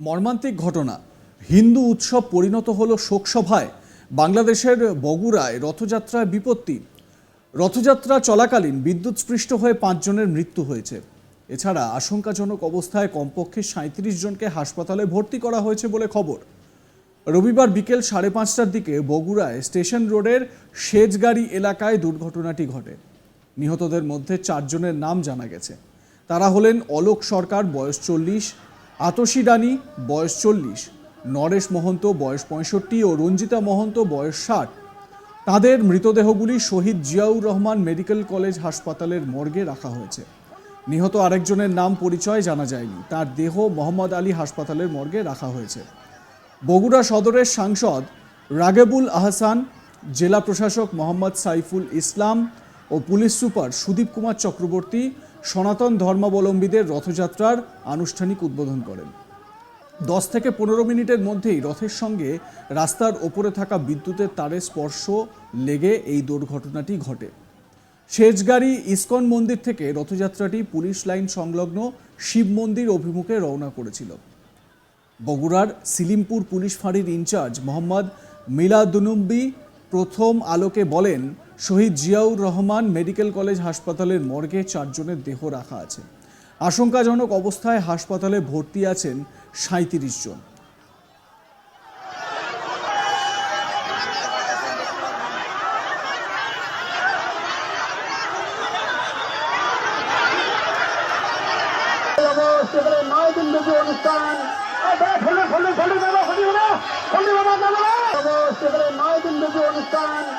মর্মান্তিক ঘটনা। হিন্দু উৎসব পরিণত হল শোকসভায়। বাংলাদেশের বগুড়ায় রথযাত্রায় বিপত্তি। রথযাত্রা চলাকালীন বিদ্যুৎস্পৃষ্ট হয়ে পাঁচজনের মৃত্যু হয়েছে। এছাড়া আশঙ্কাজনক অবস্থায় কমপক্ষে সাঁত্রিশ জনকে হাসপাতালে ভর্তি করা হয়েছে বলে খবর। রবিবার বিকেল সাড়ে পাঁচটার দিকে বগুড়ায় স্টেশন রোডের সেজগাড়ি এলাকায় দুর্ঘটনাটি ঘটে। নিহতদের মধ্যে চারজনের নাম জানা গেছে। তারা হলেন অলোক সরকার, বয়স চল্লিশ আতসী রানী, বয়স চল্লিশ। নরেশ মহন্ত, বয়স পঁয়ষট্টি ও রঞ্জিতা মহন্ত, বয়স ষাট। তাদের মৃতদেহগুলি শহীদ জিয়াউর রহমান মেডিকেল কলেজ হাসপাতালের মর্গে রাখা হয়েছে। নিহত আরেকজনের নাম পরিচয় জানা যায়নি। তার দেহ মোহাম্মদ আলী হাসপাতালের মর্গে রাখা হয়েছে। বগুড়া সদরের সাংসদ রাগেবুল আহসান, জেলা প্রশাসক মোহাম্মদ সাইফুল ইসলাম ও পুলিশ সুপার সুদীপ কুমার চক্রবর্তী সনাতন ধর্মাবলম্বীদের রথযাত্রার আনুষ্ঠানিক উদ্বোধন করেন। দশ থেকে পনেরো মিনিটের মধ্যেই রথের সঙ্গে রাস্তার ওপরে থাকা বিদ্যুতের তারে স্পর্শ লেগে এই দুর্ঘটনাটি ঘটে। সেজগাড়ি ইসকন মন্দির থেকে রথযাত্রাটি পুলিশ লাইন সংলগ্ন শিব মন্দির অভিমুখে রওনা করেছিল। বগুড়ার সিলিমপুর পুলিশ ফাঁড়ির ইনচার্জ মোহাম্মদ মিলাদুনুম্বি প্রথম আলোকে বলেন শহীদ জিয়াউর রহমান মেডিকেল কলেজ হাসপাতালের মর্গে চারজনের দেহ রাখা আছে। আশঙ্কাজনক অবস্থায় হাসপাতালে ভর্তি আছেন সাঁত্রিশ জন। অনুষ্ঠান।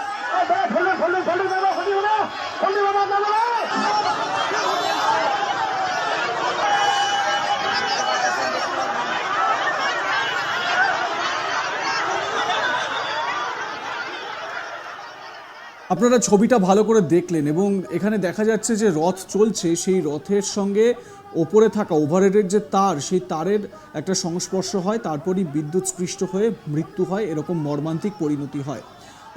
আপনারা ছবিটা ভালো করে দেখলেন এবং এখানে দেখা যাচ্ছে যে রথ চলছে, সেই রথের সঙ্গে ওপরে থাকা ওভারহেডের যে তার, সেই তারের একটা সংস্পর্শ হয়, তারপরই বিদ্যুৎ স্পৃষ্ট হয়ে মৃত্যু হয়, এরকম মর্মান্তিক পরিণতি হয়।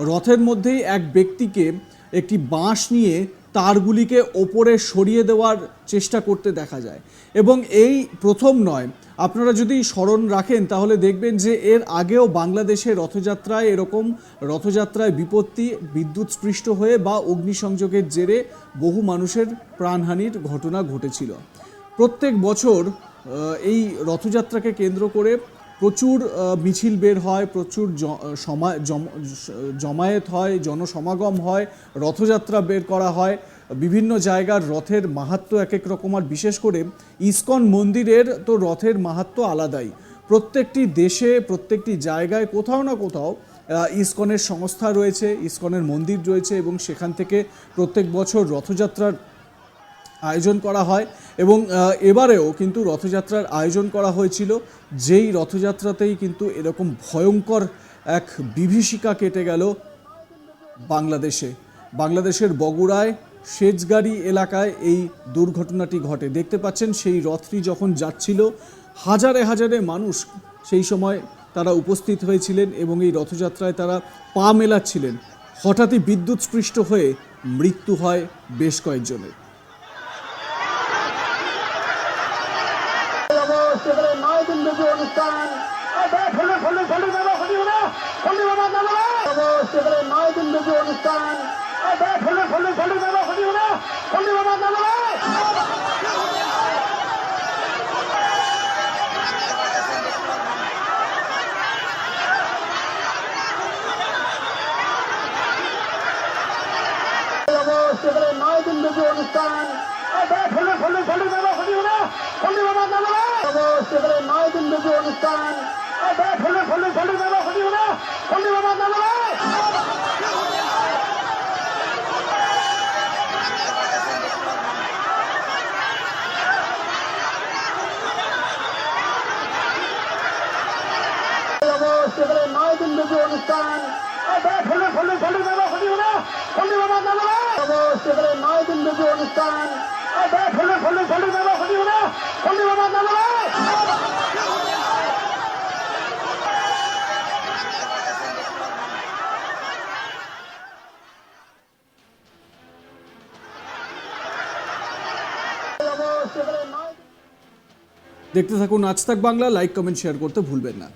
রথের মধ্যেই এক ব্যক্তিকে একটি বাঁশ নিয়ে তারগুলিকে ওপরে সরিয়ে দেওয়ার চেষ্টা করতে দেখা যায়। এবং এই প্রথম নয়। আপনারা যদি স্মরণ রাখেন, তাহলে দেখবেন যে এর আগেও বাংলাদেশে রথযাত্রায় এরকম রথযাত্রায় বিপত্তি, বিদ্যুৎ স্পৃষ্ট হয়ে বা অগ্নিসংযোগের জেরে বহু মানুষের প্রাণহানির ঘটনা ঘটেছিল। প্রত্যেক বছর এই রথযাত্রাকে কেন্দ্র করে প্রচুর মিছিল বের হয়, প্রচুর জমায়েত হয়, জনসমাগম হয়, রথযাত্রা বের করা হয়, বিভিন্ন জায়গার রথের মাহাত্ম্য এক এক রকম আর বিশেষ করে ইসকন মন্দিরের তো রথের মাহাত্ম্য আলাদাই। প্রত্যেকটি দেশে, প্রত্যেকটি জায়গায় কোথাও না কোথাও ইসকনের সংস্থা রয়েছে, ইসকনের মন্দির রয়েছে এবং সেখান থেকে প্রত্যেক বছর রথযাত্রার আয়োজন করা হয় এবং এবারেও কিন্তু রথযাত্রার আয়োজন করা হয়েছিল। যেই রথযাত্রাতেই কিন্তু এরকম ভয়ঙ্কর এক বিভীষিকা কেটে গেল বাংলাদেশে। বাংলাদেশের বগুড়ায় সেচগাড়ি এলাকায় এই দুর্ঘটনাটি ঘটে। দেখতে পাচ্ছেন সেই রথটি যখন যাচ্ছিল, হাজারে হাজারে মানুষ সেই সময় তারা উপস্থিত হয়েছিলেন এবং এই রথযাত্রায় তারা পা মেলাচ্ছিলেন। হঠাৎই বিদ্যুৎস্পৃষ্ট হয়ে মৃত্যু হয় বেশ কয়েকজনের সেখানে নয় দিন ব্যাপী অনুষ্ঠান ফলে ফলে ফলে বাবা ফলি বাবা ফলি বাবা বাবা সেখানে নয় দিন ব্যাপী অনুষ্ঠান ফলে ফলে ফলে বাবা ফলি বাবা ফলি বাবা বাবা সেখানে নয় দিন ব্যাপী অনুষ্ঠান ফলে ফলে ফলে বাবা ফলি বাবা ফলি বাবা বাবা সেখানে নয় দিন ব্যাপী অনুষ্ঠান ফলে ফলে ফলে বাবা ফলি বাবা ফলি বাবা বাবা সেখানে নয় দিন ব্যাপী অনুষ্ঠান ফলে ফলে ফলে বাবা ফলি বাবা ফলি বাবা বাবা সেখানে নয় দিন ব্যাপী অনুষ্ঠান। ফলে ফলে ফলে বাবা ফলি বাবা ফলি বাবা দেখতে থাকুন আজ তাক বাংলা লাইক কমেন্ট শেয়ার করতে ভুলবেন না।